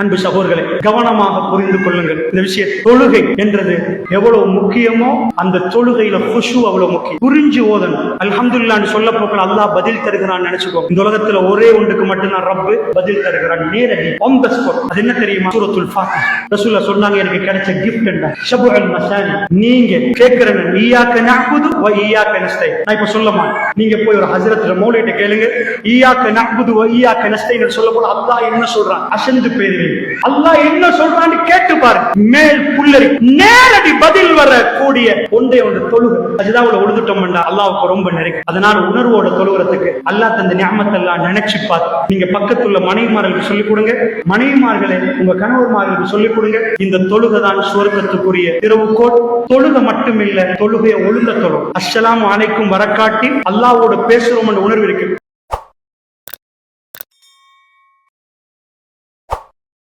அன்பு சகோதரர்களை கவனமாக புரிந்து கொள்ளுங்கள். இந்த விஷயம் தொழுகை என்றது எவ்வளவு முக்கியமோ அந்த தொழுகையில குஷு அவ்வளவு முக்கியம். புரிஞ்சு ஓதணும். அல்ஹம்துல்லான்னு சொல்ல போக்கள் அல்லாஹ் பதில் தருகிறான் நினைச்சுக்கோ. இந்த உலகத்துல ஒரே ஒன்றுக்கு மட்டும்தான் ரப்பு பதில் தருகிறான். நேரடி ஆன் த ஸ்பாட் அது என்ன தெரியுமா? சூரத்துல் ஃபாத்தி ரசூல்லா சொன்னாங்க எனக்கு கிடைச்ச கிஃப்ட் என்ன? ஷபுல் மசானி நீங்க கேட்கிறேன் ஈயாக்க நஅபுது வ ஈயாக்க நஸ்தைன் நான் இப்ப சொல்லமா நீங்க போய் ஒரு ஹஜரத்துல மௌலிட்ட கேளுங்க. ஈயாக்க நஅபுது வ ஈயாக்க நஸ்தைன் சொல்ல போல அல்லாஹ் என்ன சொல்றான்? அசந்து பேரு அல்லாஹ் என்ன சொல்றான்னு கேட்டு பாரு. மேல் புல்லரி நேரடி பதில் வர கூடிய ஒன்றே ஒன்று தொழுகை அதுதான் உழுதுட்டோம்னா அல்லாவுக்கு ரொம்ப நெருக்கம் அதனால உணர்வோட தொழுகிறதுக்கு அல்லாஹ் தந்த ஞாபகத்தெல்லாம் நினைச்சு பார்த்து நீங்க பக்கத்துள்ள மனைவிமார்களுக்கு சொல்லிக் கொடுங்க. மனைவிமார்களை உங்க கணவர்மார்களுக்கு சொல்லிக் கொடுங்க. இந்த தொழுகை தான் சுவர்க்கத்துக்குரிய திறவுகோட் தொழுகை மட்டுமில்ல தொழுகையை ஒழுங்க தொழும். அஸ்லாம் அனைக்கும் வரக்காட்டி அல்லாவோட பேசுறோம் என்ற உணர்வு இருக்கு.